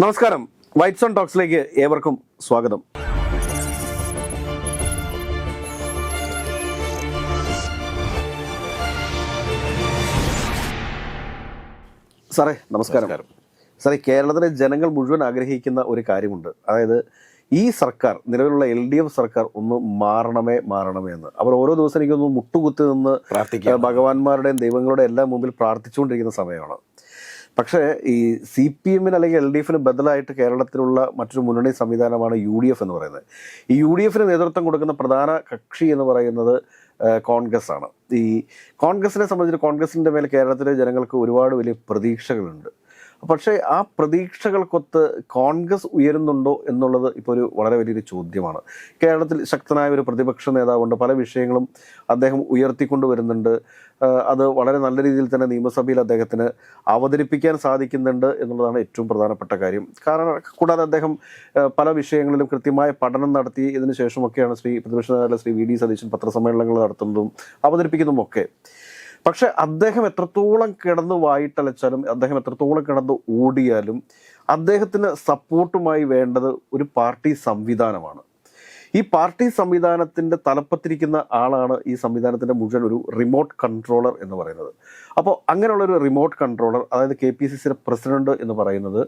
നമസ്കാരം. White zone ടോക്സിലേക്ക് ഏവർക്കും സ്വാഗതം. സാറേ നമസ്കാരം. സാറേ കേരളത്തിലെ ജനങ്ങൾ മുഴുവൻ ആഗ്രഹിക്കുന്ന ഒരു കാര്യമുണ്ട്. അതായത് ഈ സർക്കാർ നിലവിലുള്ള എൽ ഡി എഫ് സർക്കാർ ഒന്ന് മാറണമേ മാറണമേ എന്ന്. അവർ ഓരോ ദിവസം എനിക്കൊന്ന് മുട്ടുകുത്തി നിന്ന്. ഭഗവാന്മാരുടെയും ദൈവങ്ങളുടെയും എല്ലാം മുമ്പിൽ പ്രാർത്ഥിച്ചുകൊണ്ടിരിക്കുന്ന സമയമാണ്. പക്ഷേ ഈ സി പി എമ്മിന് അല്ലെങ്കിൽ എൽ ഡി എഫിന് ബദലായിട്ട് കേരളത്തിലുള്ള മറ്റൊരു മുന്നണി സംവിധാനമാണ് യു ഡി എഫ് എന്ന് പറയുന്നത്. ഈ യു ഡി എഫിന് നേതൃത്വം കൊടുക്കുന്ന പ്രധാന കക്ഷി എന്ന് പറയുന്നത് കോൺഗ്രസ് ആണ് ഈ കോൺഗ്രസിനെ സംബന്ധിച്ച് കോൺഗ്രസിന്റെ മേൽ കേരളത്തിലെ ജനങ്ങൾക്ക് ഒരുപാട് വലിയ പ്രതീക്ഷകളുണ്ട്. പക്ഷേ ആ പ്രതീക്ഷകൾക്കൊത്ത് കോൺഗ്രസ് ഉയരുന്നുണ്ടോ എന്നുള്ളത് ഇപ്പോൾ ഒരു വളരെ വലിയൊരു ചോദ്യമാണ്. കേരളത്തിൽ ശക്തനായ ഒരു പ്രതിപക്ഷ നേതാവുണ്ട്. പല വിഷയങ്ങളും അദ്ദേഹം ഉയർത്തിക്കൊണ്ട് വരുന്നുണ്ട് അത് വളരെ നല്ല രീതിയിൽ തന്നെ നിയമസഭയിൽ അദ്ദേഹത്തിന് അവതരിപ്പിക്കാൻ സാധിക്കുന്നുണ്ട് എന്നുള്ളതാണ് ഏറ്റവും പ്രധാനപ്പെട്ട കാര്യം. കാരണം കൂടാതെ അദ്ദേഹം പല വിഷയങ്ങളിലും കൃത്യമായ പഠനം നടത്തി ഇതിനു ശേഷമൊക്കെയാണ് ശ്രീ പ്രതിപക്ഷ നേതാവ് ശ്രീ വി ഡി സതീശൻ പത്രസമ്മേളനങ്ങൾ നടത്തുന്നതും അവതരിപ്പിക്കുന്നതും ഒക്കെ പക്ഷെ അദ്ദേഹം എത്രത്തോളം കിടന്ന് വായിട്ടലച്ചാലും അദ്ദേഹം എത്രത്തോളം കിടന്ന് ഓടിയാലും അദ്ദേഹത്തിന് സപ്പോർട്ടുമായി വേണ്ടത് ഒരു പാർട്ടി സംവിധാനമാണ്. ഈ പാർട്ടി സംവിധാനത്തിന്റെ തലപ്പത്തിരിക്കുന്ന ആളാണ് ഈ സംവിധാനത്തിന്റെ മുഴുവൻ ഒരു റിമോട്ട് കൺട്രോളർ എന്ന് പറയുന്നത്. അപ്പോൾ അങ്ങനെയുള്ള ഒരു റിമോട്ട് കൺട്രോളർ അതായത് കെ പി സി സിയുടെ പ്രസിഡന്റ് എന്ന് പറയുന്നത്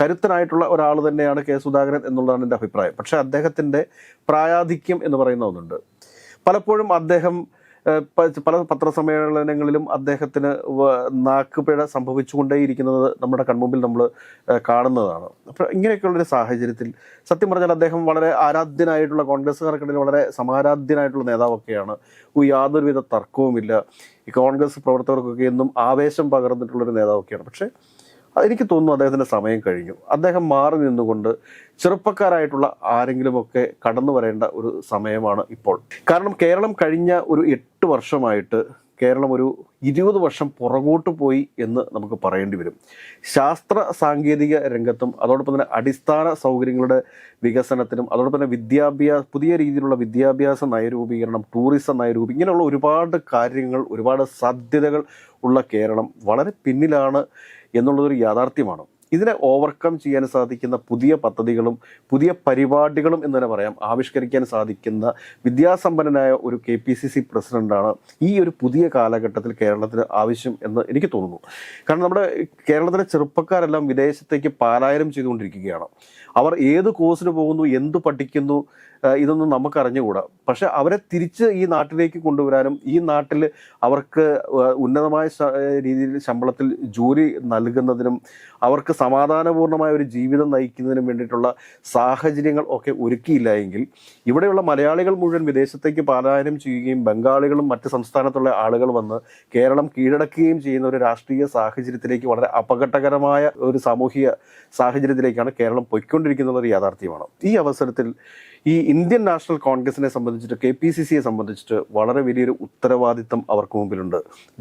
കരുത്തനായിട്ടുള്ള ഒരാൾ തന്നെയാണ് കെ സുധാകരൻ എന്നുള്ളതാണ് എന്റെ അഭിപ്രായം. പക്ഷേ അദ്ദേഹത്തിന്റെ പ്രായാധിക്യം എന്ന് പറയുന്ന ഒന്നുണ്ട്. പലപ്പോഴും അദ്ദേഹം പല പത്രസമ്മേളനങ്ങളിലും അദ്ദേഹത്തിന് നാക്കുപിഴ സംഭവിച്ചുകൊണ്ടേയിരിക്കുന്നത് നമ്മുടെ കൺമുമ്പിൽ നമ്മൾ കാണുന്നതാണ്. അപ്പോൾ ഇങ്ങനെയൊക്കെയുള്ളൊരു സാഹചര്യത്തിൽ സത്യം പറഞ്ഞാൽ അദ്ദേഹം വളരെ ആരാധ്യനായിട്ടുള്ള കോൺഗ്രസ്സുകാർക്കിടയിൽ വളരെ സമാരാധ്യനായിട്ടുള്ള നേതാവൊക്കെയാണ്. യാതൊരുവിധ തർക്കവുമില്ല. ഈ കോൺഗ്രസ് പ്രവർത്തകർക്കൊക്കെ എന്നും ആവേശം പകർന്നിട്ടുള്ളൊരു നേതാവൊക്കെയാണ്. പക്ഷേ എനിക്ക് തോന്നുന്നു അദ്ദേഹത്തിന്റെ സമയം കഴിഞ്ഞു. അദ്ദേഹം മാറി നിന്നുകൊണ്ട് ചെറുപ്പക്കാരായിട്ടുള്ള ആരെങ്കിലുമൊക്കെ കടന്നു വരേണ്ട ഒരു സമയമാണ് ഇപ്പോൾ. കാരണം കേരളം കഴിഞ്ഞ ഒരു എട്ട് വർഷമായിട്ട് കേരളം ഒരു ഇരുപത് വർഷം പുറകോട്ട് പോയി എന്ന് നമുക്ക് പറയേണ്ടി വരും. ശാസ്ത്ര സാങ്കേതിക രംഗത്തും അതോടൊപ്പം തന്നെ അടിസ്ഥാന സൗകര്യങ്ങളുടെ വികസനത്തിനും അതോടൊപ്പം തന്നെ വിദ്യാഭ്യാസ പുതിയ രീതിയിലുള്ള വിദ്യാഭ്യാസ നയരൂപീകരണം ടൂറിസം നയരൂപീകരണം ഇങ്ങനെയുള്ള ഒരുപാട് കാര്യങ്ങൾ ഒരുപാട് സാധ്യതകൾ ഉള്ള കേരളം വളരെ പിന്നിലാണ് എന്നുള്ളതൊരു യാഥാർത്ഥ്യമാണ്. ഇതിനെ ഓവർകം ചെയ്യാൻ സാധിക്കുന്ന പുതിയ പദ്ധതികളും പുതിയ പരിപാടികളും എന്ന് തന്നെ പറയാം. ആവിഷ്കരിക്കാൻ സാധിക്കുന്ന വിദ്യാസമ്പന്നനായ ഒരു കെ പി സി സി പ്രസിഡന്റാണ് ഈ ഒരു പുതിയ കാലഘട്ടത്തിൽ കേരളത്തിന് ആവശ്യം എന്ന് എനിക്ക് തോന്നുന്നു. കാരണം നമ്മുടെ കേരളത്തിലെ ചെറുപ്പക്കാരെല്ലാം വിദേശത്തേക്ക് പാലായനം ചെയ്തുകൊണ്ടിരിക്കുകയാണ്. അവർ ഏത് കോഴ്സിന് പോകുന്നു എന്ത് പഠിക്കുന്നു ഇതൊന്നും നമുക്ക് അറിഞ്ഞുകൂടാ പക്ഷെ അവരെ തിരിച്ച് ഈ നാട്ടിലേക്ക് കൊണ്ടുവരാനും ഈ നാട്ടിൽ അവർക്ക് ഉന്നതമായ രീതിയിൽ ശമ്പളത്തിൽ ജോലി നൽകുന്നതിനും അവർക്ക് സമാധാനപൂർണമായ ഒരു ജീവിതം നയിക്കുന്നതിനും വേണ്ടിയിട്ടുള്ള സാഹചര്യങ്ങൾ ഒക്കെ ഒരുക്കിയില്ല എങ്കിൽ ഇവിടെയുള്ള മലയാളികൾ മുഴുവൻ വിദേശത്തേക്ക് പാലായനം ചെയ്യുകയും ബംഗാളികളും മറ്റ് സംസ്ഥാനത്തുള്ള ആളുകൾ വന്ന് കേരളം കീഴടക്കുകയും ചെയ്യുന്ന ഒരു രാഷ്ട്രീയ സാഹചര്യത്തിലേക്ക് വളരെ അപകടകരമായ ഒരു സാമൂഹിക സാഹചര്യത്തിലേക്കാണ് കേരളം പൊയ്ക്കൊണ്ടിരിക്കുന്നത് ഒരു യാഥാർത്ഥ്യമാണ്. ഈ അവസരത്തിൽ ഈ ഇന്ത്യൻ നാഷണൽ കോൺഗ്രസിനെ സംബന്ധിച്ചിട്ട് കെ പി സി സിയെ സംബന്ധിച്ചിട്ട് വളരെ വലിയൊരു ഉത്തരവാദിത്തം അവർക്ക് മുമ്പിലുണ്ട്.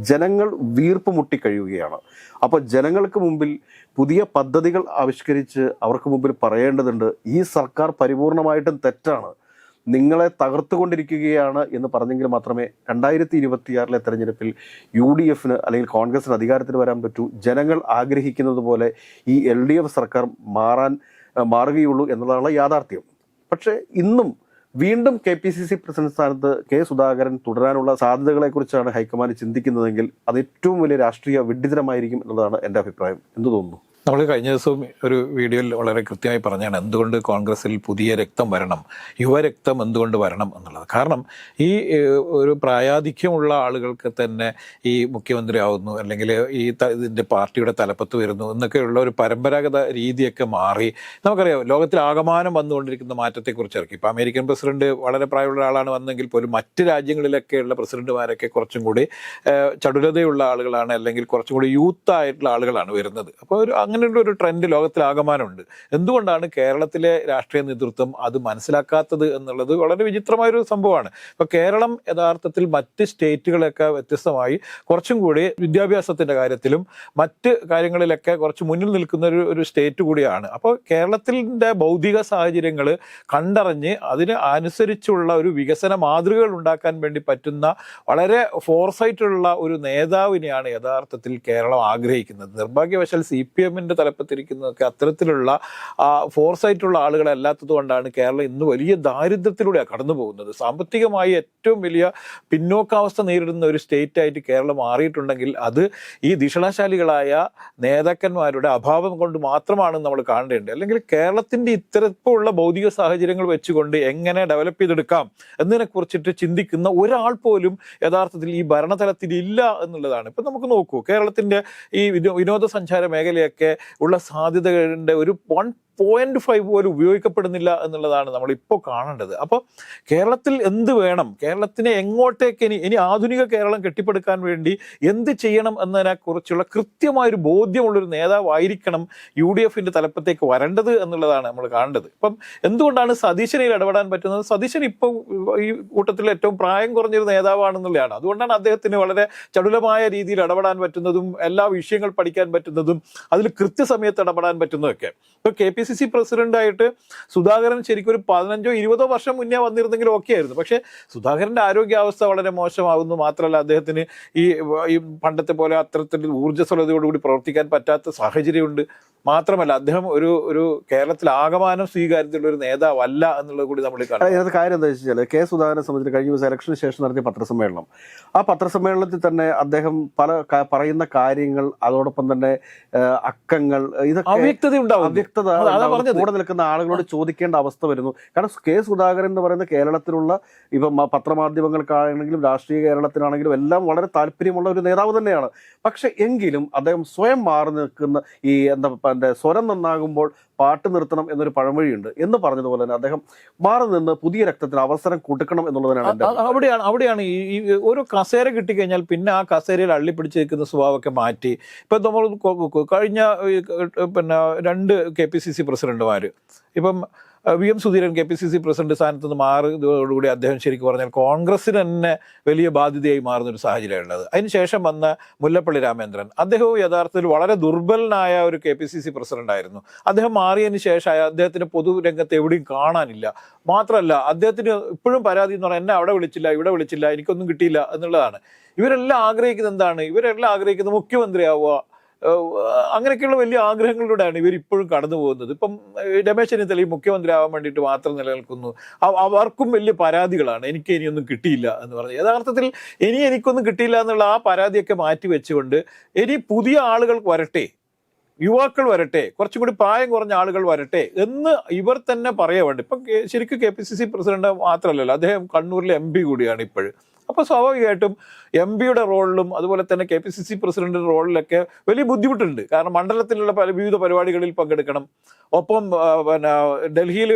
ജനങ്ങൾ വീർപ്പ് മുട്ടിക്കഴിയുകയാണ്. അപ്പോൾ ജനങ്ങൾക്ക് മുമ്പിൽ പുതിയ പദ്ധതികൾ ആവിഷ്കരിച്ച് അവർക്ക് മുമ്പിൽ പറയേണ്ടതുണ്ട്. ഈ സർക്കാർ പരിപൂർണമായിട്ടും തെറ്റാണ്. നിങ്ങളെ തകർത്തുകൊണ്ടിരിക്കുകയാണ് എന്ന് പറഞ്ഞെങ്കിൽ മാത്രമേ രണ്ടായിരത്തി ഇരുപത്തിയാറിലെ തെരഞ്ഞെടുപ്പിൽ യു ഡി എഫിന് അല്ലെങ്കിൽ കോൺഗ്രസിന് അധികാരത്തിൽ വരാൻ പറ്റൂ. ജനങ്ങൾ ആഗ്രഹിക്കുന്നത് പോലെ ഈ എൽ ഡി എഫ് സർക്കാർ മാറാൻ മാറുകയുള്ളൂ എന്നുള്ളതാണ് യാഥാർത്ഥ്യം. പക്ഷേ ഇന്നും വീണ്ടും K P C C president സ്ഥാനത്ത് കെ സുധാകരൻ തുടരാനുള്ള സാധ്യതകളെക്കുറിച്ചാണ് ഹൈക്കമാൻഡ് ചിന്തിക്കുന്നതെങ്കിൽ അത് ഏറ്റവും വലിയ രാഷ്ട്രീയ വിഡ്ഢിതരമായിരിക്കും എന്നുള്ളതാണ് എന്റെ അഭിപ്രായം. എന്തു തോന്നുന്നു? നമ്മൾ കഴിഞ്ഞ ദിവസം ഒരു വീഡിയോയിൽ വളരെ കൃത്യമായി പറഞ്ഞാണ് എന്തുകൊണ്ട് കോൺഗ്രസിൽ പുതിയ രക്തം വരണം യുവരക്തം എന്തുകൊണ്ട് വരണം എന്നുള്ളത്. കാരണം ഈ ഒരു പ്രായാധിക്യമുള്ള ആളുകൾക്ക് തന്നെ ഈ മുഖ്യമന്ത്രി ആവുന്നു അല്ലെങ്കിൽ ഈ ഇതിന്റെ പാർട്ടിയുടെ തലപ്പത്ത് വരുന്നു എന്നൊക്കെയുള്ള ഒരു പരമ്പരാഗത രീതിയൊക്കെ മാറി. നമുക്കറിയാം ലോകത്തിൽ ആകമാനം വന്നുകൊണ്ടിരിക്കുന്ന മാറ്റത്തെക്കുറിച്ച് ഇറക്കി. ഇപ്പോൾ അമേരിക്കൻ പ്രസിഡന്റ് വളരെ പ്രായമുള്ള ആളാണ് വന്നെങ്കിൽ പോലും മറ്റ് രാജ്യങ്ങളിലൊക്കെയുള്ള പ്രസിഡന്റുമാരൊക്കെ കുറച്ചും കൂടി ചടുലതയുള്ള ആളുകളാണ് അല്ലെങ്കിൽ കുറച്ചും കൂടി യൂത്ത് ആയിട്ടുള്ള ആളുകളാണ് വരുന്നത്. അപ്പോൾ ഒരു അങ്ങനെയുള്ള ഒരു ട്രെൻഡ് ലോകത്തിലാകമാനമുണ്ട്. എന്തുകൊണ്ടാണ് കേരളത്തിലെ രാഷ്ട്രീയ നേതൃത്വം അത് മനസ്സിലാക്കാത്തത് എന്നുള്ളത് വളരെ വിചിത്രമായൊരു സംഭവമാണ്. ഇപ്പോൾ കേരളം യഥാർത്ഥത്തിൽ മറ്റ് സ്റ്റേറ്റുകളൊക്കെ വ്യത്യസ്തമായി കുറച്ചും കൂടി വിദ്യാഭ്യാസത്തിന്റെ കാര്യത്തിലും മറ്റ് കാര്യങ്ങളിലൊക്കെ കുറച്ച് മുന്നിൽ നിൽക്കുന്ന ഒരു ഒരു സ്റ്റേറ്റ് കൂടിയാണ്. അപ്പോൾ കേരളത്തിന്റെ ഭൗതിക സാഹചര്യങ്ങൾ കണ്ടറിഞ്ഞ് അതിന് അനുസരിച്ചുള്ള ഒരു വികസന മാതൃകകൾ ഉണ്ടാക്കാൻ വേണ്ടി പറ്റുന്ന വളരെ ഫോർസൈറ്റുള്ള ഒരു നേതാവിനെയാണ് യഥാർത്ഥത്തിൽ കേരളം ആഗ്രഹിക്കുന്നത്. നിർഭാഗ്യവശാൽ സി പി എമ്മിന് എമ്മിന്റെ തലപ്പത്തിരിക്കുന്നതൊക്കെ അത്തരത്തിലുള്ള ഫോർസൈറ്റുള്ള ആളുകളല്ലാത്തത് കൊണ്ടാണ് കേരളം ഇന്ന് വലിയ ദാരിദ്ര്യത്തിലൂടെയാണ് കടന്നു പോകുന്നത്. സാമ്പത്തികമായി ഏറ്റവും വലിയ പിന്നോക്കാവസ്ഥ നേരിടുന്ന ഒരു സ്റ്റേറ്റ് ആയിട്ട് കേരളം മാറിയിട്ടുണ്ടെങ്കിൽ അത് ഈ ദിഷണശാലികളായ നേതാക്കന്മാരുടെ അഭാവം കൊണ്ട് മാത്രമാണ് നമ്മൾ കാണേണ്ടത്. അല്ലെങ്കിൽ കേരളത്തിന്റെ ഇത്തരത്തിലുള്ള ഭൗതിക സാഹചര്യങ്ങൾ വെച്ചുകൊണ്ട് എങ്ങനെ ഡെവലപ്പ് ചെയ്തെടുക്കാം എന്നതിനെ കുറിച്ചിട്ട് ചിന്തിക്കുന്ന ഒരാൾ പോലും യഥാർത്ഥത്തിൽ ഈ ഭരണതലത്തിൽ ഇല്ല എന്നുള്ളതാണ്. ഇപ്പൊ നമുക്ക് നോക്കൂ കേരളത്തിന്റെ ഈ വിനോ- വിനോദസഞ്ചാര മേഖലയൊക്കെ ഉള്ള സാധ്യതകളുടെ ഒരു വൺ പോയിന്റ് ഫൈവ് പോലും ഉപയോഗിക്കപ്പെടുന്നില്ല എന്നുള്ളതാണ് നമ്മൾ ഇപ്പോൾ കാണേണ്ടത്. അപ്പോൾ കേരളത്തിൽ എന്ത് വേണം? കേരളത്തിനെ എങ്ങോട്ടേക്ക് ഇനി ഇനി ആധുനിക കേരളം കെട്ടിപ്പടുക്കാൻ വേണ്ടി എന്ത് ചെയ്യണം എന്നതിനെക്കുറിച്ചുള്ള കൃത്യമായൊരു ബോധ്യമുള്ളൊരു നേതാവായിരിക്കണം യു ഡി എഫിന്റെ തലപ്പത്തേക്ക് വരേണ്ടത് എന്നുള്ളതാണ് നമ്മൾ കാണേണ്ടത്. ഇപ്പം എന്തുകൊണ്ടാണ് സതീശനിൽ ഇടപെടാൻ പറ്റുന്നത്? സതീശൻ ഇപ്പോൾ ഈ കൂട്ടത്തിൽ ഏറ്റവും പ്രായം കുറഞ്ഞൊരു നേതാവാണെന്നുള്ളതാണ്. അതുകൊണ്ടാണ് അദ്ദേഹത്തിന് വളരെ ചടുലമായ രീതിയിൽ ഇടപെടാൻ പറ്റുന്നതും എല്ലാ വിഷയങ്ങൾ പഠിക്കാൻ പറ്റുന്നതും അതിൽ കൃത്യസമയത്ത് ഇടപെടാൻ പറ്റുന്നതൊക്കെ. ഇപ്പോൾ കെ പി സി സി പ്രസിഡന്റായിട്ട് സുധാകരൻ ശരിക്കും ഒരു പതിനഞ്ചോ ഇരുപതോ വർഷം മുന്നേ വന്നിരുന്നെങ്കിൽ ഓക്കെ ആയിരുന്നു. പക്ഷേ സുധാകരന്റെ ആരോഗ്യാവസ്ഥ വളരെ മോശമാകുന്നു. മാത്രമല്ല അദ്ദേഹത്തിന് ഈ ഈ പണ്ടത്തെ പോലെ അത്തരത്തിൽ ഊർജസ്വലതയോടുകൂടി പ്രവർത്തിക്കാൻ പറ്റാത്ത സാഹചര്യമുണ്ട്. മാത്രമല്ല അദ്ദേഹം ഒരു ഒരു കേരളത്തിൽ ആകമാനം സ്വീകാര്യത്തിലുള്ള ഒരു നേതാവല്ല എന്നുള്ളത് കൂടി നമ്മൾ കാണാം അതിനകത്ത് കാര്യം എന്താ വെച്ചാൽ കെ സുധാകരനെ സംബന്ധിച്ച് കഴിഞ്ഞ ദിവസം ഇലക്ഷന് ശേഷം നടത്തിയ പത്രസമ്മേളനം. ആ പത്രസമ്മേളനത്തിൽ തന്നെ അദ്ദേഹം പല പറയുന്ന കാര്യങ്ങൾ അതോടൊപ്പം തന്നെ അക്കങ്ങൾ ഇതൊക്കെ അവ്യക്തത ഉണ്ടാവും അവ്യക്തത. കൂടെ നിൽക്കുന്ന ആളുകളോട് ചോദിക്കേണ്ട അവസ്ഥ വരുന്നു. കാരണം കെ സുധാകരൻ എന്ന് പറയുന്ന കേരളത്തിലുള്ള ഇപ്പം പത്രമാധ്യമങ്ങൾക്കാണെങ്കിലും രാഷ്ട്രീയ കേരളത്തിനാണെങ്കിലും എല്ലാം വളരെ താല്പര്യമുള്ള ഒരു നേതാവ് തന്നെയാണ്. പക്ഷെ എങ്കിലും അദ്ദേഹം സ്വയം മാറി നിൽക്കുന്ന ഈ എന്താ എന്റെ സ്വരം നന്നാകുമ്പോൾ പാട്ട് നിർത്തണം എന്നൊരു പഴമൊഴിയുണ്ട് എന്ന് പറഞ്ഞതുപോലെ തന്നെ അദ്ദേഹം മാറി നിന്ന് പുതിയ രക്തത്തിന് അവസരം കൊടുക്കണം എന്നുള്ളതിനാണ് അവിടെയാണ് അവിടെയാണ് ഈ ഒരു കസേര കിട്ടിക്കഴിഞ്ഞാൽ പിന്നെ ആ കസേരയിൽ അള്ളിപ്പിടിച്ച് നിൽക്കുന്ന സ്വഭാവമൊക്കെ മാറ്റി. ഇപ്പൊ നമ്മൾ കഴിഞ്ഞ പിന്നെ രണ്ട് കെ പി സി സി പ്രസിഡന്റുമാര്. ഇപ്പം V M Sudheeran K P C C president സ്ഥാനത്ത് നിന്ന് മാറിയതോടുകൂടി അദ്ദേഹം ശരിക്കും പറഞ്ഞാൽ കോൺഗ്രസിന് തന്നെ വലിയ ബാധ്യതയായി മാറുന്ന ഒരു സാഹചര്യമുള്ളത് അതിനുശേഷം വന്ന മുല്ലപ്പള്ളി രാമേന്ദ്രൻ. അദ്ദേഹവും യഥാർത്ഥത്തിൽ വളരെ ദുർബലനായ ഒരു K P C C president ആയിരുന്നു അദ്ദേഹം മാറിയതിന് ശേഷം അദ്ദേഹത്തിന് പൊതുരംഗത്ത് എവിടെയും കാണാനില്ല. മാത്രമല്ല അദ്ദേഹത്തിന് ഇപ്പോഴും പരാതി എന്ന് പറഞ്ഞാൽ എന്നെ അവിടെ വിളിച്ചില്ല ഇവിടെ വിളിച്ചില്ല എനിക്കൊന്നും കിട്ടിയില്ല എന്നുള്ളതാണ്. ഇവരെല്ലാം ആഗ്രഹിക്കുന്നത് എന്താണ്? ഇവരെല്ലാം ആഗ്രഹിക്കുന്നത് മുഖ്യമന്ത്രിയാവുക അങ്ങനെയൊക്കെയുള്ള വലിയ ആഗ്രഹങ്ങളിലൂടെയാണ് ഇവർ ഇപ്പോഴും കടന്നു പോകുന്നത്. ഇപ്പം രമേശ് ചെന്നിത്തല ഈ മുഖ്യമന്ത്രി ആവാൻ വേണ്ടിയിട്ട് മാത്രം നിലനിൽക്കുന്നു. അവർക്കും വലിയ പരാതികളാണ്. എനിക്ക് ഇനിയൊന്നും കിട്ടിയില്ല എന്ന് പറഞ്ഞു. യഥാർത്ഥത്തിൽ ഇനി എനിക്കൊന്നും കിട്ടിയില്ല എന്നുള്ള ആ പരാതിയൊക്കെ മാറ്റി വെച്ചുകൊണ്ട് ഇനി പുതിയ ആളുകൾ വരട്ടെ യുവാക്കൾ വരട്ടെ കുറച്ചും കൂടി പ്രായം കുറഞ്ഞ ആളുകൾ വരട്ടെ എന്ന് ഇവർ തന്നെ പറയാൻ വേണ്ടി. ഇപ്പം ശരിക്കും K P C C president മാത്രമല്ലല്ലോ അദ്ദേഹം കണ്ണൂരിലെ എം പി കൂടിയാണ് ഇപ്പോഴും. അപ്പോൾ സ്വാഭാവികമായിട്ടും എം പിയുടെ റോളിലും അതുപോലെ തന്നെ കെ പി സി സി പ്രസിഡന്റിന്റെ റോളിലൊക്കെ വലിയ ബുദ്ധിമുട്ടുണ്ട്. കാരണം മണ്ഡലത്തിലുള്ള പല വിവിധ പരിപാടികളിൽ പങ്കെടുക്കണം. ഒപ്പം പിന്നെ ഡൽഹിയിൽ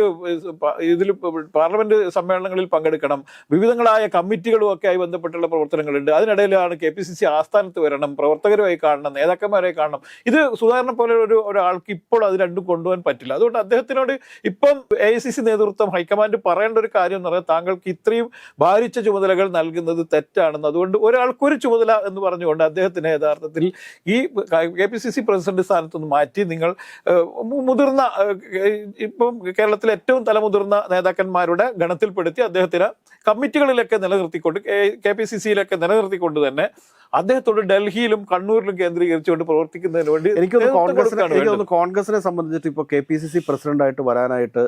ഇതിൽ പാർലമെന്റ് സമ്മേളനങ്ങളിൽ പങ്കെടുക്കണം. വിവിധങ്ങളായ കമ്മിറ്റികളും ഒക്കെ ആയി ബന്ധപ്പെട്ടുള്ള പ്രവർത്തനങ്ങളുണ്ട്. അതിനിടയിലാണ് കെ പി സി സി ആസ്ഥാനത്ത് വരണം പ്രവർത്തകരുമായി കാണണം നേതാക്കന്മാരെ കാണണം. ഇത് സുധാകരനെ പോലെ ഒരു ഒരാൾക്ക് ഇപ്പോൾ അത് രണ്ടും കൊണ്ടുപോകാൻ പറ്റില്ല. അതുകൊണ്ട് അദ്ദേഹത്തിനോട് ഇപ്പം എ നേതൃത്വം ഹൈക്കമാൻഡ് പറയേണ്ട ഒരു കാര്യം എന്ന് പറഞ്ഞാൽ താങ്കൾക്ക് ഇത്രയും ഭാരിച്ച ചുമതലകൾ നൽകുന്നത് തെറ്റാണെന്ന് അതുകൊണ്ട് ഒരാൾക്കൊരു ചുമതല എന്ന് പറഞ്ഞുകൊണ്ട് അദ്ദേഹത്തിനെ യഥാർത്ഥത്തിൽ ഈ K P C C president സ്ഥാനത്തുനിന്ന് മാറ്റി നിങ്ങൾ മുതിർന്ന ഇപ്പം കേരളത്തിലെ ഏറ്റവും തലമുതിർന്ന നേതാക്കന്മാരുടെ ഗണത്തിൽപ്പെടുത്തി അദ്ദേഹത്തിന് കമ്മിറ്റികളിലൊക്കെ നിലനിർത്തിക്കൊണ്ട് കെ പി സി സിയിലൊക്കെ നിലനിർത്തിക്കൊണ്ട് തന്നെ അദ്ദേഹത്തോട് ഡൽഹിയിലും കണ്ണൂരിലും കേന്ദ്രീകരിച്ചുകൊണ്ട് പ്രവർത്തിക്കുന്നതിന് വേണ്ടി എനിക്ക് കോൺഗ്രസിനെ സംബന്ധിച്ചിട്ട് ഇപ്പോൾ കെ പി സി സി പ്രസിഡന്റായിട്ട് വരാനായിട്ട്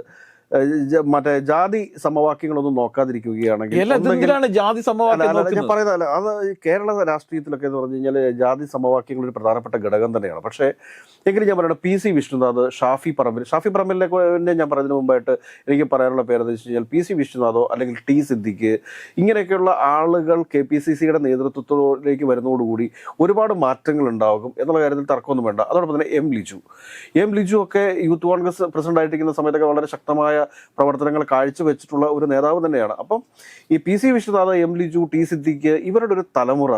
മറ്റേ ജാതി സമവാക്യങ്ങളൊന്നും നോക്കാതിരിക്കുകയാണെങ്കിൽ ജാതി സമവാക്യം പറയുന്നതല്ല അത് കേരള രാഷ്ട്രീയത്തിലൊക്കെ എന്ന് പറഞ്ഞു കഴിഞ്ഞാൽ ജാതി സമവാക്യങ്ങൾ ഒരു പ്രധാനപ്പെട്ട ഘടകം തന്നെയാണ്. പക്ഷേ എങ്കിലും ഞാൻ പറയുന്നത് പി സി വിഷ്ണുനാഥ് ഷാഫി പറമ്പിൽ ഷാഫി പറമ്പിലിനെ ഞാൻ പറയുന്നതിന് മുമ്പായിട്ട് എനിക്ക് പറയാനുള്ള പേരെന്ന് വെച്ച് കഴിഞ്ഞാൽ പി സി വിഷ്ണുനാഥോ അല്ലെങ്കിൽ ടി സിദ്ദിഖ് ഇങ്ങനെയൊക്കെയുള്ള ആളുകൾ കെ പി സി സിയുടെ നേതൃത്വത്തിലേക്ക് വരുന്നതോടുകൂടി ഒരുപാട് മാറ്റങ്ങൾ ഉണ്ടാകും എന്നുള്ള കാര്യത്തിൽ തർക്കമൊന്നും വേണ്ട. അതോടൊപ്പം തന്നെ എം ലിജു. എം ലിജു ഒക്കെ യൂത്ത് കോൺഗ്രസ് പ്രസിഡന്റ് ആയിട്ടിരിക്കുന്ന സമയത്തൊക്കെ വളരെ ശക്തമായ പ്രവർത്തനങ്ങൾ കാഴ്ചവെച്ചിട്ടുള്ള ഒരു നേതാവ് തന്നെയാണ്. അപ്പം ഈ P C Vishwanath M Liju T Siddique ഇവരുടെ ഒരു തലമുറ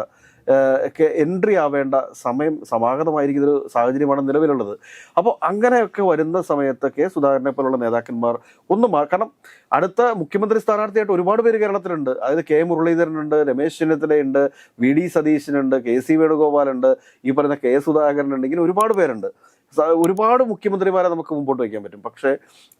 ഒക്കെ എൻട്രി ആവേണ്ട സമയം സമാഗതമായിരിക്കുന്ന ഒരു സാഹചര്യമാണ് നിലവിലുള്ളത്. അപ്പോൾ അങ്ങനെയൊക്കെ വരുന്ന സമയത്ത് കെ സുധാകരനെ പോലുള്ള നേതാക്കന്മാർ ഒന്നും കാരണം അടുത്ത മുഖ്യമന്ത്രി സ്ഥാനാർത്ഥിയായിട്ട് ഒരുപാട് പേര് കേരളത്തിലുണ്ട്. അതായത് കെ മുരളീധരനുണ്ട് രമേശ് ചെന്നിത്തലയുണ്ട് വി ഡി സതീശനുണ്ട് കെ സി വേണുഗോപാലുണ്ട് ഈ പറയുന്ന കെ സുധാകരനുണ്ട് ഇങ്ങനെ ഒരുപാട് പേരുണ്ട്. ഒരുപാട് മുഖ്യമന്ത്രിമാരെ നമുക്ക് മുമ്പോട്ട് വയ്ക്കാൻ പറ്റും. പക്ഷേ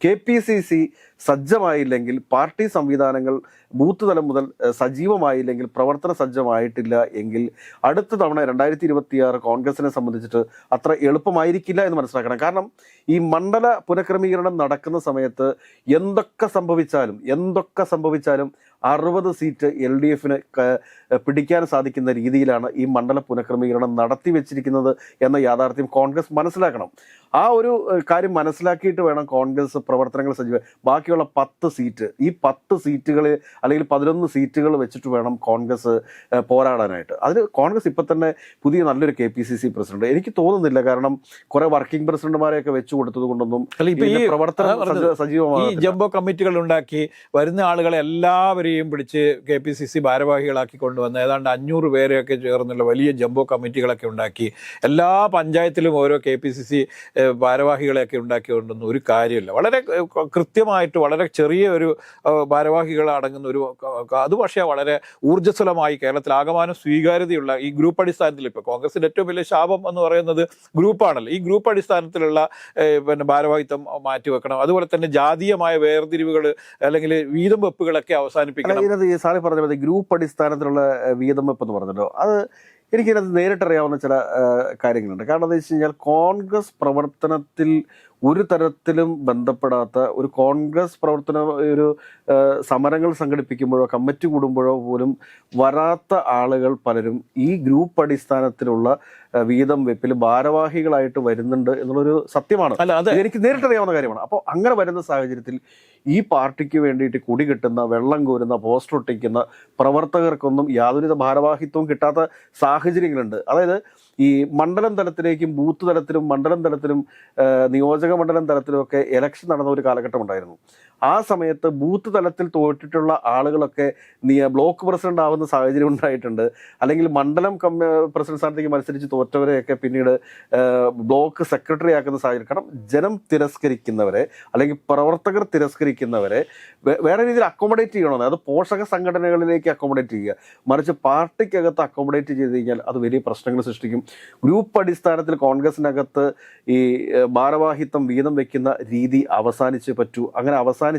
കെ പി സി സി സജ്ജമായില്ലെങ്കിൽ പാർട്ടി സംവിധാനങ്ങൾ ബൂത്ത് തലം മുതൽ സജീവമായില്ലെങ്കിൽ പ്രവർത്തന സജ്ജമായിട്ടില്ല എങ്കിൽ അടുത്ത തവണ രണ്ടായിരത്തി ഇരുപത്തിയാറ് കോൺഗ്രസിനെ സംബന്ധിച്ചിട്ട് അത്ര എളുപ്പമായിരിക്കില്ല എന്ന് മനസ്സിലാക്കണം. കാരണം ഈ മണ്ഡല പുനഃക്രമീകരണം നടക്കുന്ന സമയത്ത് എന്തൊക്കെ സംഭവിച്ചാലും എന്തൊക്കെ സംഭവിച്ചാലും അറുപത് സീറ്റ് എൽ ഡി എഫിന് പിടിക്കാൻ സാധിക്കുന്ന രീതിയിലാണ് ഈ മണ്ഡല പുനഃക്രമീകരണം നടത്തി വെച്ചിരിക്കുന്നത് എന്ന യാഥാർത്ഥ്യം കോൺഗ്രസ് മനസ്സിലാക്കണം. ആ ഒരു കാര്യം മനസ്സിലാക്കിയിട്ട് വേണം കോൺഗ്രസ് പ്രവർത്തനങ്ങൾ സജീവ ബാക്കിയുള്ള പത്ത് സീറ്റ് ഈ പത്ത് സീറ്റുകൾ അല്ലെങ്കിൽ പതിനൊന്ന് സീറ്റുകൾ വെച്ചിട്ട് വേണം കോൺഗ്രസ് പോരാടാനായിട്ട്. അതിന് കോൺഗ്രസ് ഇപ്പം തന്നെ പുതിയ നല്ലൊരു K P C C president. എനിക്ക് തോന്നുന്നില്ല കാരണം കുറെ വർക്കിംഗ് പ്രസിഡന്റുമാരെയൊക്കെ വെച്ചു കൊടുത്തത് കൊണ്ടൊന്നും പ്രവർത്തന ഇപ്പൊ ഈ പ്രവർത്തനം അതാ പറഞ്ഞത്. സജീവ- ഈ സജീവമാകത്തില്ല ജംബോ കമ്മിറ്റികൾ ഉണ്ടാക്കി വരുന്ന ആളുകളെ എല്ലാവരെയും പിടിച്ച് കെ പി സി സി ഭാരവാഹികളാക്കി കൊണ്ടുവന്ന് ഏതാണ്ട് അഞ്ഞൂറ് പേരെയൊക്കെ ചേർന്നുള്ള വലിയ ജംബോ കമ്മിറ്റികളൊക്കെ ഉണ്ടാക്കി എല്ലാ പഞ്ചായത്തിലും ഓരോ കെ പി സി സി ഭാരവാഹികളെയൊക്കെ ഉണ്ടാക്കി കൊണ്ടുവന്ന ഒരു കാര്യമില്ല. വളരെ കൃത്യമായിട്ട് വളരെ ചെറിയ ഒരു ഭാരവാഹികൾ അടങ്ങുന്ന ഒരു അത് പക്ഷേ വളരെ ഊർജസ്വലമായി കേരളത്തിൽ ആകമാനം സ്വീകാര്യതയുള്ള ഈ ഗ്രൂപ്പ് അടിസ്ഥാനത്തിൽ ഇപ്പോൾ കോൺഗ്രസിന്റെ ഏറ്റവും വലിയ ശാപം എന്ന് പറയുന്നത് ഗ്രൂപ്പാണല്ലോ. ഈ ഗ്രൂപ്പ് അടിസ്ഥാനത്തിലുള്ള പിന്നെ ഭാരവാഹിത്വം മാറ്റിവെക്കണം. അതുപോലെ തന്നെ ജാതീയമായ വേർതിരിവുകൾ അല്ലെങ്കിൽ വീതം വെപ്പുകളൊക്കെ അല്ല ഇതിനകത്ത് ഈ സാറി പറഞ്ഞ മതി ഗ്രൂപ്പ് അടിസ്ഥാനത്തിലുള്ള വീതം വെപ്പ് എന്ന് പറഞ്ഞല്ലോ അത് എനിക്കിതിനകത്ത് നേരിട്ടറിയാവുന്ന ചില കാര്യങ്ങളുണ്ട്. കാരണം എന്താ വെച്ച് കഴിഞ്ഞാൽ കോൺഗ്രസ് പ്രവർത്തനത്തിൽ ഒരു തരത്തിലും ബന്ധപ്പെടാത്ത ഒരു കോൺഗ്രസ് പ്രവർത്തന ഒരു സമരങ്ങൾ സംഘടിപ്പിക്കുമ്പോഴോ കമ്മിറ്റി കൂടുമ്പോഴോ പോലും വരാത്ത ആളുകൾ പലരും ഈ ഗ്രൂപ്പ് അടിസ്ഥാനത്തിലുള്ള വീതം വെപ്പിൽ ഭാരവാഹികളായിട്ട് വരുന്നുണ്ട് എന്നുള്ളൊരു സത്യമാണ്. അല്ല അത് ഇത് എനിക്ക് നേരിട്ടറിയാവുന്ന കാര്യമാണ്. അപ്പോൾ അങ്ങനെ വരുന്ന സാഹചര്യത്തിൽ ഈ പാർട്ടിക്ക് വേണ്ടിയിട്ട് കുടി കിട്ടുന്ന വെള്ളം കോരുന്ന പോസ്റ്റർ ഒട്ടിക്കുന്ന പ്രവർത്തകർക്കൊന്നും യാതൊരുവിധ ഭാരവാഹിത്വവും കിട്ടാത്ത സാഹചര്യങ്ങളുണ്ട്. അതായത് ഈ മണ്ഡലം തലത്തിലേക്കും ബൂത്ത് തലത്തിലും മണ്ഡലം തലത്തിലും നിയോജക മണ്ഡലം തലത്തിലും ഒക്കെ ഇലക്ഷൻ നടന്ന ഒരു കാലഘട്ടം ഉണ്ടായിരുന്നു. ആ സമയത്ത് ബൂത്ത് തലത്തിൽ തോറ്റിട്ടുള്ള ആളുകളൊക്കെ ബ്ലോക്ക് പ്രസിഡന്റ് ആവുന്ന സാഹചര്യം ഉണ്ടായിട്ടുണ്ട്. അല്ലെങ്കിൽ മണ്ഡലം കമ്മ പ്രസിഡന്റ് സ്ഥാനത്തേക്ക് മത്സരിച്ച് തോറ്റവരെയൊക്കെ പിന്നീട് ബ്ലോക്ക് സെക്രട്ടറി ആക്കുന്ന സാഹചര്യം. കാരണം ജനം തിരസ്കരിക്കുന്നവരെ അല്ലെങ്കിൽ പ്രവർത്തകർ തിരസ്കരിക്കുന്നവരെ വേറെ രീതിയിൽ അക്കോമഡേറ്റ് ചെയ്യണമെന്ന് അത് പോഷക സംഘടനകളിലേക്ക് അക്കോമഡേറ്റ് ചെയ്യുക. മറിച്ച് പാർട്ടിക്കകത്ത് അക്കോമഡേറ്റ് ചെയ്ത് കഴിഞ്ഞാൽ അത് വലിയ പ്രശ്നങ്ങൾ സൃഷ്ടിക്കും. ഗ്രൂപ്പ് അടിസ്ഥാനത്തിൽ കോൺഗ്രസിനകത്ത് ഈ ഭാരവാഹിത്വം വീതം വെക്കുന്ന രീതി അവസാനിച്ച് പറ്റൂ. അങ്ങനെ അവസാനിച്ചില്ലെങ്കിൽ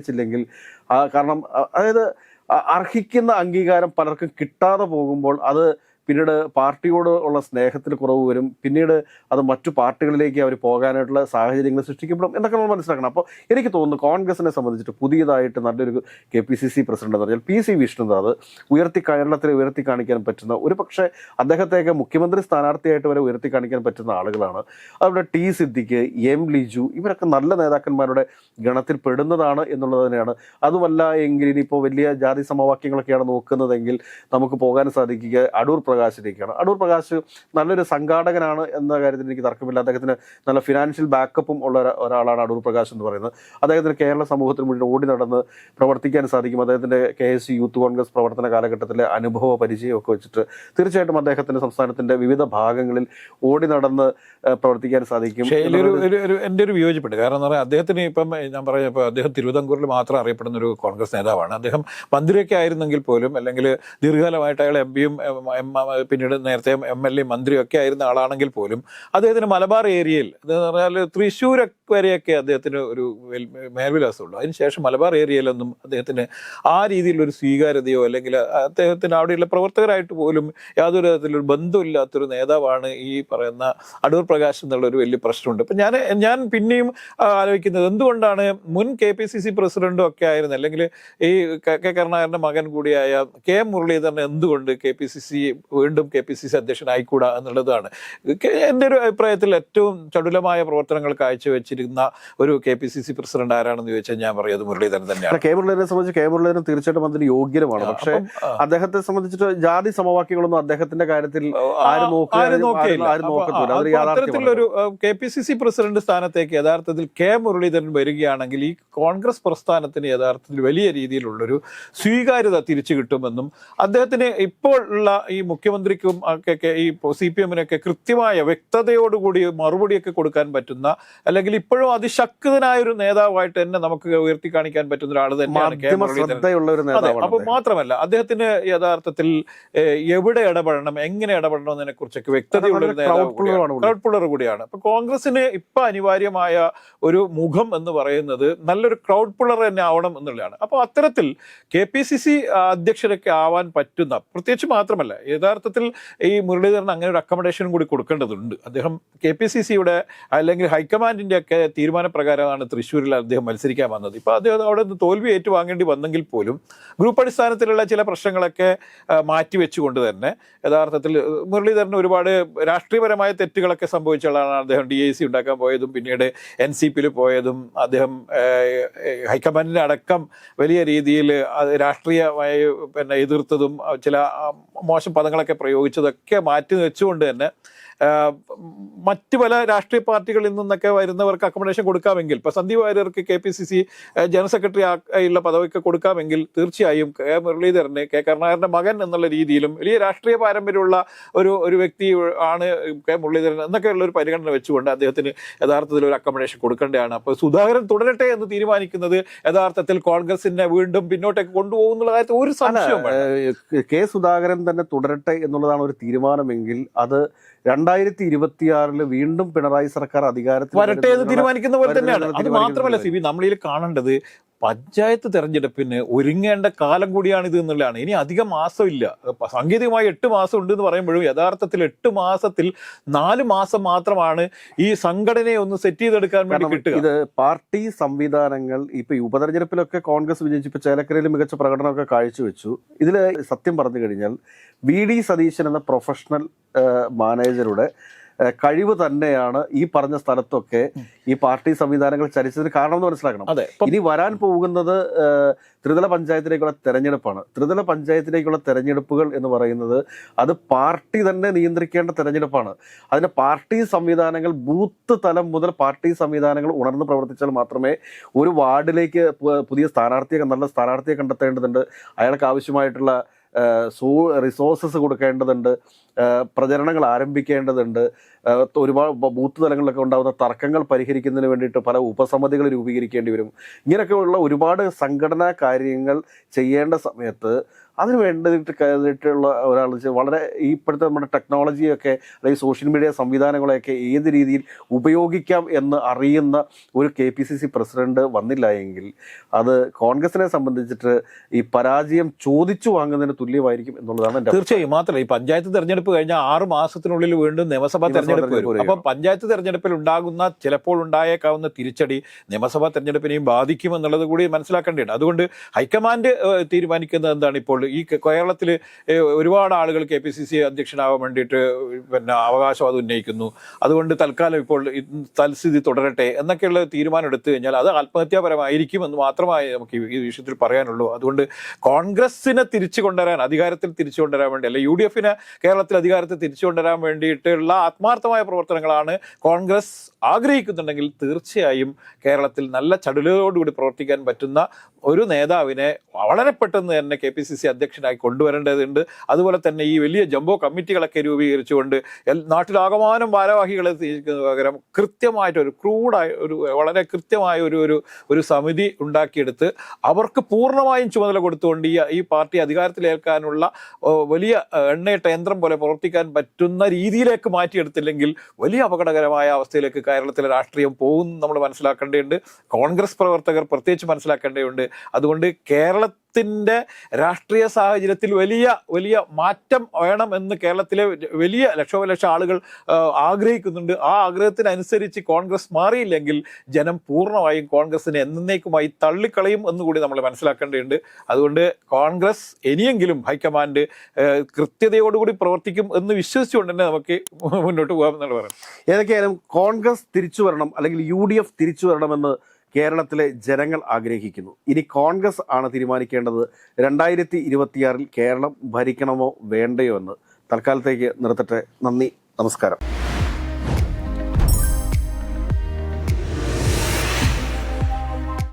ആ കാരണം അതായത് അർഹിക്കുന്ന അംഗീകാരം പലർക്കും കിട്ടാതെ പോകുമ്പോൾ അത് പിന്നീട് പാർട്ടിയോട് ഉള്ള സ്നേഹത്തിൽ കുറവ് വരും. പിന്നീട് അത് മറ്റു പാർട്ടികളിലേക്ക് അവർ പോകാനായിട്ടുള്ള സാഹചര്യങ്ങൾ സൃഷ്ടിക്കപ്പെടും എന്നൊക്കെ നമ്മൾ മനസ്സിലാക്കണം. അപ്പോൾ എനിക്ക് തോന്നുന്നു കോൺഗ്രസിനെ സംബന്ധിച്ചിട്ട് പുതിയതായിട്ട് നല്ലൊരു K P C C president എന്ന് പറഞ്ഞാൽ പി സി വിഷ്ണുനാഥ് ഉയർത്തി കേരളത്തിൽ ഉയർത്തി കാണിക്കാൻ പറ്റുന്ന ഒരു പക്ഷേ അദ്ദേഹത്തെയൊക്കെ മുഖ്യമന്ത്രി സ്ഥാനാർത്ഥിയായിട്ട് വരെ ഉയർത്തി കാണിക്കാൻ പറ്റുന്ന ആളുകളാണ്. അതുപോലെ ടി സിദ്ദിഖ് എം ലിജു ഇവരൊക്കെ നല്ല നേതാക്കന്മാരുടെ ഗണത്തിൽ പെടുന്നതാണ് എന്നുള്ളത് തന്നെയാണ്. അതുമല്ല എങ്കിൽ ഇനിയിപ്പോൾ വലിയ ജാതി സമവാക്യങ്ങളൊക്കെയാണ് നോക്കുന്നതെങ്കിൽ നമുക്ക് പോകാൻ സാധിക്കുക. അടൂർ പ്രകാശിലേക്കാണ് അടൂർ പ്രകാശ് നല്ലൊരു സംഘാടകനാണ് എന്ന കാര്യത്തിൽ എനിക്ക് തർക്കമില്ല. അദ്ദേഹത്തിന് നല്ല ഫിനാൻഷ്യൽ ബാക്കപ്പും ഉള്ള ഒരാളാണ് അടൂർ പ്രകാശ് എന്ന് പറയുന്നത്. അദ്ദേഹത്തിന് കേരള സമൂഹത്തിന് മുന്നിൽ ഓടി നടന്ന് പ്രവർത്തിക്കാൻ സാധിക്കും. അദ്ദേഹത്തിന്റെ കെ എസ് യൂത്ത് കോൺഗ്രസ് പ്രവർത്തന കാലഘട്ടത്തിലെ അനുഭവ പരിചയമൊക്കെ വെച്ചിട്ട് തീർച്ചയായിട്ടും അദ്ദേഹത്തിന് സംസ്ഥാനത്തിന്റെ വിവിധ ഭാഗങ്ങളിൽ ഓടി നടന്ന് പ്രവർത്തിക്കാൻ സാധിക്കും എന്റെ ഒരു വിയോജിപ്പുണ്ട്. കാരണം എന്ന് പറഞ്ഞാൽ അദ്ദേഹത്തിന് ഇപ്പം ഞാൻ പറഞ്ഞപ്പോൾ അദ്ദേഹം തിരുവിതാംകൂറിൽ മാത്രം അറിയപ്പെടുന്ന ഒരു കോൺഗ്രസ് നേതാവാണ്. അദ്ദേഹം മന്ത്രിയൊക്കെ ആയിരുന്നെങ്കിൽ പോലും അല്ലെങ്കിൽ ദീർഘകാലമായിട്ട് അയാൾ എം പിയും പിന്നീട് നേരത്തെ എം എൽ എ മന്ത്രിയൊക്കെ ആയിരുന്ന ആളാണെങ്കിൽ പോലും അദ്ദേഹത്തിന് മലബാർ ഏരിയയിൽ എന്ന് പറഞ്ഞാൽ തൃശ്ശൂർ വരെയൊക്കെ അദ്ദേഹത്തിന് ഒരു മേൽവിലാസമുള്ളൂ. അതിനുശേഷം മലബാർ ഏരിയയിലൊന്നും അദ്ദേഹത്തിന് ആ രീതിയിലൊരു സ്വീകാര്യതയോ അല്ലെങ്കിൽ അദ്ദേഹത്തിന് അവിടെയുള്ള പ്രവർത്തകരായിട്ട് പോലും യാതൊരു തരത്തിലൊരു ബന്ധമില്ലാത്തൊരു നേതാവാണ് ഈ പറയുന്ന അടൂർ പ്രകാശ് എന്നുള്ള ഒരു വലിയ പ്രശ്നമുണ്ട്. ഇപ്പം ഞാൻ ഞാൻ പിന്നെയും ആലോചിക്കുന്നത് എന്തുകൊണ്ടാണ് മുൻ കെ പി സി സി പ്രസിഡന്റും ഒക്കെ ആയിരുന്നു അല്ലെങ്കിൽ ഈ കെ കരുണാകരന്റെ മകൻ കൂടിയായ കെ മുരളീധരൻ എന്തുകൊണ്ട് കെ പി സി സി വീണ്ടും കെ പി സി സി അധ്യക്ഷനായിക്കൂടാ എന്നുള്ളതാണ്. എന്റെ ഒരു അഭിപ്രായത്തിൽ ഏറ്റവും ചടുലമായ പ്രവർത്തനങ്ങൾ കാഴ്ചവെച്ചിരുന്ന ഒരു K P C C president ആരാണെന്ന് ചോദിച്ചാൽ ഞാൻ പറയും അത് മുരളീധരൻ തന്നെയാണ്. കെ മുരളീധരനെ സംബന്ധിച്ച് കെ മുരളീധരൻ തീർച്ചയായിട്ടും അതിന് യോഗ്യമാണ് പക്ഷേ അദ്ദേഹത്തെ സംബന്ധിച്ചിട്ട് ജാതി സമവാക്യങ്ങളൊന്നും അദ്ദേഹത്തിന്റെ കാര്യത്തിൽ അത്തരത്തിലൊരു K P C C president സ്ഥാനത്തേക്ക് യഥാർത്ഥത്തിൽ കെ മുരളീധരൻ വരികയാണെങ്കിൽ ഈ കോൺഗ്രസ് പ്രസ്ഥാനത്തിന് യഥാർത്ഥത്തിൽ വലിയ രീതിയിലുള്ളൊരു സ്വീകാര്യത തിരിച്ചു കിട്ടുമെന്നും അദ്ദേഹത്തിന് ഇപ്പോൾ ഉള്ള ഈ മുഖ്യമന്ത്രിക്കും ഒക്കെ ഈ സി പി എമ്മിനൊക്കെ കൃത്യമായ വ്യക്തതയോടുകൂടി മറുപടിയൊക്കെ കൊടുക്കാൻ പറ്റുന്ന അല്ലെങ്കിൽ ഈ ഇപ്പോഴും അതിശക്തനായ ഒരു നേതാവായിട്ട് തന്നെ നമുക്ക് ഉയർത്തി കാണിക്കാൻ പറ്റുന്ന ഒരാൾ തന്നെയാണ് അപ്പൊ മാത്രമല്ല അദ്ദേഹത്തിന് യഥാർത്ഥത്തിൽ എവിടെ ഇടപെടണം എങ്ങനെ ഇടപെടണം എന്നതിനെ കുറിച്ചൊക്കെ വ്യക്തതയുള്ള ഒരു നേതാവ് കൂടിയാണ്. അപ്പൊ കോൺഗ്രസിന് ഇപ്പൊ അനിവാര്യമായ ഒരു മുഖം എന്ന് പറയുന്നത് നല്ലൊരു ക്രൗഡ് പുള്ളർ തന്നെ ആവണം എന്നുള്ളതാണ്. അപ്പൊ അത്തരത്തിൽ കെ പി സി സി അധ്യക്ഷരൊക്കെ ആവാൻ പറ്റുന്ന പ്രത്യേകിച്ച് മാത്രമല്ല യഥാർത്ഥത്തിൽ ഈ മുരളീധരൻ അങ്ങനെ ഒരു അക്കോമഡേഷൻ കൂടി കൊടുക്കേണ്ടതുണ്ട്. അദ്ദേഹം കെ പി സി സിയുടെ അല്ലെങ്കിൽ ഹൈക്കമാൻഡിന്റെ ഒക്കെ തീരുമാനപ്രകാരമാണ് തൃശ്ശൂരിൽ അദ്ദേഹം മത്സരിക്കാൻ വന്നത്. ഇപ്പോൾ അദ്ദേഹം അവിടെ നിന്ന് തോൽവി ഏറ്റുവാങ്ങേണ്ടി വന്നെങ്കിൽ പോലും ഗ്രൂപ്പ് അടിസ്ഥാനത്തിലുള്ള ചില പ്രശ്നങ്ങളൊക്കെ മാറ്റിവെച്ചുകൊണ്ട് തന്നെ യഥാർത്ഥത്തിൽ മുരളീധരൻ ഒരുപാട് രാഷ്ട്രീയപരമായ തെറ്റുകളൊക്കെ സംഭവിച്ച ആളാണ് അദ്ദേഹം ഡി ഐ സി ഉണ്ടാക്കാൻ പോയതും പിന്നീട് എൻ സി പിയിൽ പോയതും അദ്ദേഹം ഹൈക്കമാൻഡിന്റെ അടക്കം വലിയ രീതിയിൽ രാഷ്ട്രീയമായി പിന്നെ എതിർത്തതും ചില മോശം പദങ്ങളൊക്കെ പ്രയോഗിച്ചതൊക്കെ മാറ്റി വെച്ചുകൊണ്ട് തന്നെ മറ്റ് പല രാഷ്ട്രീയ പാർട്ടികളിൽ നിന്നൊക്കെ വരുന്നവർക്ക് അക്കോമഡേഷൻ കൊടുക്കാമെങ്കിൽ ഇപ്പൊ Sandeep വാര്യർക്ക് K P C C general secretary ആയുള്ള പദവിക്ക് കൊടുക്കാമെങ്കിൽ തീർച്ചയായും കെ മുരളീധരന് കെ കരുണാകരന്റെ മകൻ എന്നുള്ള രീതിയിലും വലിയ രാഷ്ട്രീയ പാരമ്പര്യമുള്ള ഒരു ഒരു വ്യക്തി ആണ് കെ മുരളീധരൻ എന്നൊക്കെയുള്ള ഒരു പരിഗണന വെച്ചുകൊണ്ട് അദ്ദേഹത്തിന് യഥാർത്ഥത്തിൽ ഒരു അക്കോമഡേഷൻ കൊടുക്കേണ്ടതാണ് അപ്പോൾ സുധാകരൻ തുടരട്ടെ എന്ന് തീരുമാനിക്കുന്നത് യഥാർത്ഥത്തിൽ കോൺഗ്രസിനെ വീണ്ടും പിന്നോട്ടേക്ക് കൊണ്ടുപോകുന്നുള്ള കാര്യത്തിൽ ഒരു സംശയം. കെ സുധാകരൻ തന്നെ തുടരട്ടെ എന്നുള്ളതാണ് ഒരു തീരുമാനമെങ്കിൽ അത് രണ്ടായിരത്തി ഇരുപത്തിയാറിൽ വീണ്ടും പിണറായി സർക്കാർ അധികാരത്തിൽ വരട്ടെ എന്ന് തീരുമാനിക്കുന്ന പോലെ തന്നെയാണ്. അത് മാത്രമല്ല സി ബി നമ്മളിൽ കാണേണ്ടത് പഞ്ചായത്ത് തെരഞ്ഞെടുപ്പിന് ഒരുങ്ങേണ്ട കാലം കൂടിയാണ് ഇത് എന്നുള്ളതാണ്. ഇനി അധികം മാസമില്ല. സാങ്കേതികമായി എട്ട് മാസം ഉണ്ട് എന്ന് പറയുമ്പോഴും യഥാർത്ഥത്തിൽ എട്ട് മാസത്തിൽ നാല് മാസം മാത്രമാണ് ഈ സംഘടനയെ ഒന്ന് സെറ്റ് ചെയ്തെടുക്കാൻ വേണ്ടി കിട്ടുക. ഇത് പാർട്ടി സംവിധാനങ്ങൾ ഇപ്പൊ ഈ ഉപതെരഞ്ഞെടുപ്പിലൊക്കെ കോൺഗ്രസ് വിജയിച്ചു ഇപ്പൊ ചേലക്കരയിൽ മികച്ച പ്രകടനമൊക്കെ കാഴ്ചവെച്ചു. ഇതിൽ സത്യം പറഞ്ഞു കഴിഞ്ഞാൽ വി ഡി സതീശൻ എന്ന പ്രൊഫഷണൽ മാനേജറുടെ കഴിവ് തന്നെയാണ് ഈ പറഞ്ഞ സ്ഥലത്തൊക്കെ ഈ പാർട്ടി സംവിധാനങ്ങൾ ചരിച്ചതിന് കാരണം എന്ന് മനസ്സിലാക്കണം. അതെ ഇനി വരാൻ പോകുന്നത് ത്രിതല പഞ്ചായത്തിലേക്കുള്ള തെരഞ്ഞെടുപ്പാണ്. ത്രിതല പഞ്ചായത്തിലേക്കുള്ള തെരഞ്ഞെടുപ്പുകൾ എന്ന് പറയുന്നത് അത് പാർട്ടി തന്നെ നിയന്ത്രിക്കേണ്ട തെരഞ്ഞെടുപ്പാണ്. അതിന് പാർട്ടി സംവിധാനങ്ങൾ ബൂത്ത് തലം മുതൽ പാർട്ടി സംവിധാനങ്ങൾ ഉണർന്ന് പ്രവർത്തിച്ചാൽ മാത്രമേ ഒരു വാർഡിലേക്ക് പുതിയ സ്ഥാനാർത്ഥിയെ നല്ല സ്ഥാനാർത്ഥിയെ കണ്ടെത്തേണ്ടതുണ്ട്. അയാൾക്ക് ആവശ്യമായിട്ടുള്ള സോ റിസോഴ്സസ് കൊടുക്കേണ്ടതുണ്ട് പ്രചരണങ്ങൾ ആരംഭിക്കേണ്ടതുണ്ട് ഒരുപാട് ബൂത്ത് തലങ്ങളിലൊക്കെ ഉണ്ടാകുന്ന തർക്കങ്ങൾ പരിഹരിക്കുന്നതിന് വേണ്ടിയിട്ട് പല ഉപസമിതികൾ രൂപീകരിക്കേണ്ടി വരും. ഇങ്ങനെയൊക്കെയുള്ള ഒരുപാട് സംഘടനാ കാര്യങ്ങൾ ചെയ്യേണ്ട സമയത്ത് അതിന് വേണ്ടിയിട്ട് കഴിഞ്ഞിട്ടുള്ള ഒരാൾ വളരെ ഈ ഇപ്പോഴത്തെ നമ്മുടെ ടെക്നോളജിയൊക്കെ അല്ലെങ്കിൽ സോഷ്യൽ മീഡിയ സംവിധാനങ്ങളെയൊക്കെ ഏത് രീതിയിൽ ഉപയോഗിക്കാം എന്ന് അറിയുന്ന ഒരു K P C C president വന്നില്ല എങ്കിൽ അത് കോൺഗ്രസിനെ സംബന്ധിച്ചിട്ട് ഈ പരാജയം ചോദിച്ചു വാങ്ങുന്നതിന് തുല്യമായിരിക്കും എന്നുള്ളതാണ് എന്റെ തീർച്ചയായും. മാത്രമല്ല ഈ പഞ്ചായത്ത് തെരഞ്ഞെടുപ്പ് കഴിഞ്ഞാൽ ആറ് മാസത്തിനുള്ളിൽ വീണ്ടും നിയമസഭാ തെരഞ്ഞെടുപ്പ് വരും. അപ്പം പഞ്ചായത്ത് തെരഞ്ഞെടുപ്പിൽ ഉണ്ടാകുന്ന ചിലപ്പോൾ ഉണ്ടായേക്കാവുന്ന തിരിച്ചടി നിയമസഭാ തെരഞ്ഞെടുപ്പിനെയും ബാധിക്കും എന്നുള്ളത് കൂടി മനസ്സിലാക്കേണ്ടതുണ്ട്. അതുകൊണ്ട് ഹൈക്കമാൻഡ് തീരുമാനിക്കുന്നത് എന്താണ് ഇപ്പോൾ ഈ കേരളത്തിൽ ഒരുപാട് ആളുകൾ കെ പി സി സി അധ്യക്ഷനാവാൻ വേണ്ടിയിട്ട് പിന്നെ അവകാശവാദം ഉന്നയിക്കുന്നു. അതുകൊണ്ട് തൽക്കാലം ഇപ്പോൾ തൽസ്ഥിതി തുടരട്ടെ എന്നൊക്കെയുള്ള തീരുമാനം എടുത്തു കഴിഞ്ഞാൽ അത് ആത്മഹത്യാപരമായിരിക്കും എന്ന് മാത്രമായി നമുക്ക് ഈ- വിഷയത്തിൽ പറയാനുള്ളൂ. അതുകൊണ്ട് കോൺഗ്രസിനെ തിരിച്ചു കൊണ്ടുവരാൻ അധികാരത്തിൽ തിരിച്ചു കൊണ്ടുവരാൻ വേണ്ടി അല്ലെ യു ഡി എഫിനെ കേരളത്തിൽ അധികാരത്തിൽ തിരിച്ചു കൊണ്ടുവരാൻ വേണ്ടിയിട്ടുള്ള ആത്മാർത്ഥമായ പ്രവർത്തനങ്ങളാണ് കോൺഗ്രസ് ആഗ്രഹിക്കുന്നുണ്ടെങ്കിൽ തീർച്ചയായും കേരളത്തിൽ നല്ല ചടുലതയോടുകൂടി പ്രവർത്തിക്കാൻ പറ്റുന്ന ഒരു നേതാവിനെ വളരെ പെട്ടെന്ന് തന്നെ കെ പി സി സി അധ്യക്ഷനായി കൊണ്ടുവരേണ്ടതുണ്ട്. അതുപോലെ തന്നെ ഈ വലിയ ജംബോ കമ്മിറ്റികളൊക്കെ രൂപീകരിച്ചുകൊണ്ട് നാട്ടിലാകമാനം ഭാരവാഹികളെ പകരം കൃത്യമായിട്ടൊരു ക്രൂഡായ ഒരു വളരെ കൃത്യമായ ഒരു ഒരു ഒരു സമിതി ഉണ്ടാക്കിയെടുത്ത് അവർക്ക് പൂർണമായും ചുമതല കൊടുത്തുകൊണ്ട് ഈ ഈ പാർട്ടി അധികാരത്തിലേൽക്കാനുള്ള വലിയ എണ്ണയിട്ട യന്ത്രം പോലെ പ്രവർത്തിക്കാൻ പറ്റുന്ന രീതിയിലേക്ക് മാറ്റിയെടുത്തില്ലെങ്കിൽ വലിയ അപകടകരമായ അവസ്ഥയിലേക്ക് കേരളത്തിലെ രാഷ്ട്രീയം പോകും നമ്മൾ മനസ്സിലാക്കേണ്ടതുണ്ട്. കോൺഗ്രസ് പ്രവർത്തകർ പ്രത്യേകിച്ച് മനസ്സിലാക്കേണ്ടതുണ്ട്. അതുകൊണ്ട് കേരളത്തിന്റെ രാഷ്ട്രീയ സാഹചര്യത്തിൽ വലിയ വലിയ മാറ്റം വേണം എന്ന് കേരളത്തിലെ വലിയ ലക്ഷോ ലക്ഷം ആളുകൾ ആഗ്രഹിക്കുന്നുണ്ട്. ആ ആഗ്രഹത്തിനനുസരിച്ച് കോൺഗ്രസ് മാറിയില്ലെങ്കിൽ ജനം പൂർണമായും കോൺഗ്രസിനെ എന്നേക്കുമായി തള്ളിക്കളയും എന്നുകൂടി നമ്മൾ മനസ്സിലാക്കേണ്ടതുണ്ട്. അതുകൊണ്ട് കോൺഗ്രസ് ഇനിയെങ്കിലും ഹൈക്കമാൻഡ് കൃത്യതയോടുകൂടി പ്രവർത്തിക്കും എന്ന് വിശ്വസിച്ചുകൊണ്ട് തന്നെ നമുക്ക് മുന്നോട്ട് പോകാം എന്നാണ് പറയുന്നത്. ഏതൊക്കെയായാലും കോൺഗ്രസ് തിരിച്ചു വരണം അല്ലെങ്കിൽ യു ഡി എഫ് തിരിച്ചു വരണമെന്ന് കേരളത്തിലെ ജനങ്ങൾ ആഗ്രഹിക്കുന്നു. ഇനി കോൺഗ്രസ് ആണ് തീരുമാനിക്കേണ്ടത്. രണ്ടായിരത്തി ഇരുപത്തിയാറിൽ കേരളം ഭരിക്കണമോ വേണ്ടയോ എന്ന് തൽക്കാലത്തേക്ക് നിർത്തട്ടെ. നന്ദി. നമസ്കാരം.